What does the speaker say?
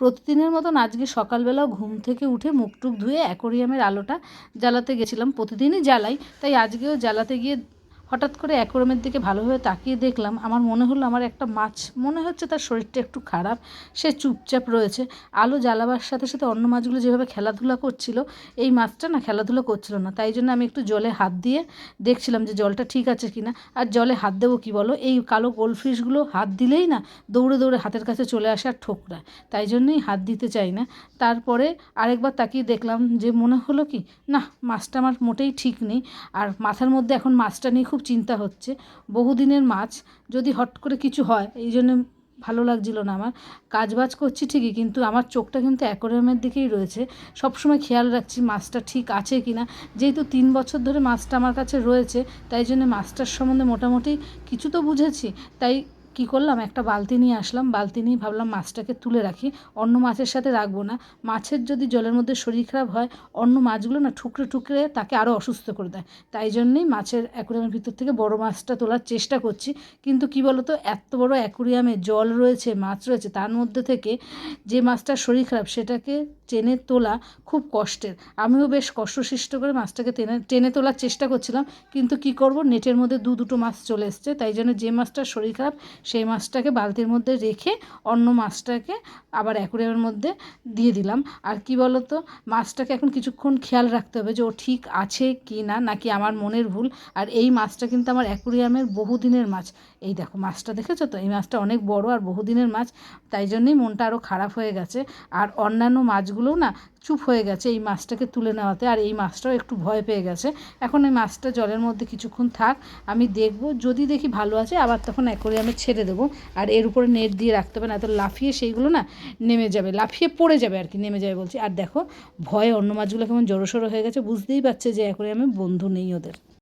প্রতিদিনের মতন আজকে সকালবেলাও ঘুম থেকে উঠে মুখ টুক ধুয়ে অ্যাকোরিয়ামের আলোটা জ্বালাতে গেছিলাম। প্রতিদিনই জ্বালাই, তাই আজকেও জ্বালাতে গিয়ে হঠাৎ করে অ্যাকোরিয়ামের দিকে ভালোভাবে তাকিয়ে দেখলাম, আমার মনে হলো আমার একটা মাছ। মনে হচ্ছে তার শরীরটা একটু খারাপ। সে চুপচাপ রয়েছে। আলো জ্বালাবার সাথে সাথে অন্য মাছগুলো যেভাবে খেলাধুলা করছিল, এই মাছটা না খেলাধুলা করছিল না। তাই জন্য আমি একটু জলে হাত দিয়ে দেখছিলাম যে জলটা ঠিক আছে কিনা। আর জলে হাত দেবো কী বলো? এই কালো গোলফিশগুলো হাত দিলেই না দৌড়ে দৌড়ে হাতের কাছে চলে আসে আর ঠোকরায়। তাই জন্যই হাত দিতে চাই না। তারপরে আরেকবার তাকিয়ে দেখলাম যে মনে হলো কি, না, মাছটা আমার মোটেই ঠিক নেই। আর মাথার মধ্যে এখন মাছটা নিয়ে খুব চিন্তা হচ্ছে। বহুদিনের মাছ যদি হট করে কিছু হয়, এই জন্য ভালো লাগছিল না আমার। কাজ বাজ করছি ঠিকই, কিন্তু আমার চোখটা কিন্তু অ্যাকোরিয়ামের দিকেই রয়েছে। সবসময় খেয়াল রাখছি মাছটা ঠিক আছে কি না যেহেতু তিন বছর ধরে মাছটা আমার কাছে রয়েছে, তাই জন্য মাছটার সম্বন্ধে মোটামুটি কিছু তো বুঝেছি। তাই কী করলাম? একটা বালতি নিয়ে আসলাম। বালতি নিয়ে ভাবলাম মাছটাকে তুলে রাখি। অন্য মাছের সাথে রাখব না। মাছের যদি জলের মধ্যে শরীর খারাপ হয়, অন্য মাছগুলো না ঠুকরে ঠুকরে তাকে আরও অসুস্থ করে দেয়। তাই জন্যেই মাছের অ্যাকুরিয়ামের ভিতর থেকে বড় মাছটা তোলার চেষ্টা করছি। কিন্তু কি বলতো? এত বড় অ্যাকুরিয়ামে জল রয়েছে, মাছ রয়েছে, তার মধ্যে থেকে যে মাছটার শরীর খারাপ সেটাকে টেনে তোলা খুব কষ্টের। আমিও বেশ কষ্টসৃষ্ট করে মাছটাকে টেনে টেনে তোলার চেষ্টা করছিলাম। কিন্তু কি করব? নেটের মধ্যে দু দুটো মাছ চলে এসছে। তাই জন্য যে মাছটার শরীর খারাপ সেই মাছটাকে বালতির মধ্যে রেখে অন্য মাছটাকে আবার অ্যাকুরিয়ামের মধ্যে দিয়ে দিলাম। আর কি বলতো, মাছটাকে এখন কিছুক্ষণ খেয়াল রাখতে হবে যে ও ঠিক আছে কি না, নাকি আমার মনের ভুল। আর এই মাছটা কিন্তু আমার অ্যাকুরিয়ামের বহুদিনের মাছ। এই দেখো, মাছটা দেখেছ তো? এই মাছটা অনেক বড় আর বহুদিনের মাছ, তাই জন্যই মনটা আরও খারাপ হয়ে গেছে। আর অন্যান্য মাছগুলোও না চুপ হয়ে গেছে এই মাছটাকে তুলে নেওয়াতে, আর এই মাছটাও একটু ভয় পেয়ে গেছে। এখন এই মাছটা জলের মধ্যে কিছুক্ষণ থাক, আমি দেখব, যদি দেখি ভালো আছে, আবার তখন অ্যাকোরিয়ামে ছেড়ে দেবো। আর এর উপরে নেট দিয়ে রাখতে হবে না তো লাফিয়ে সেইগুলো না নেমে যাবে, লাফিয়ে পড়ে যাবে আর কি, নেমে যাবে বলছি। আর দেখো, ভয়ে অন্য মাছগুলো কেমন জড়োসড়ো হয়ে গেছে, বুঝতেই পারছে যে অ্যাকোরিয়ামে বন্ধু নেই ওদের।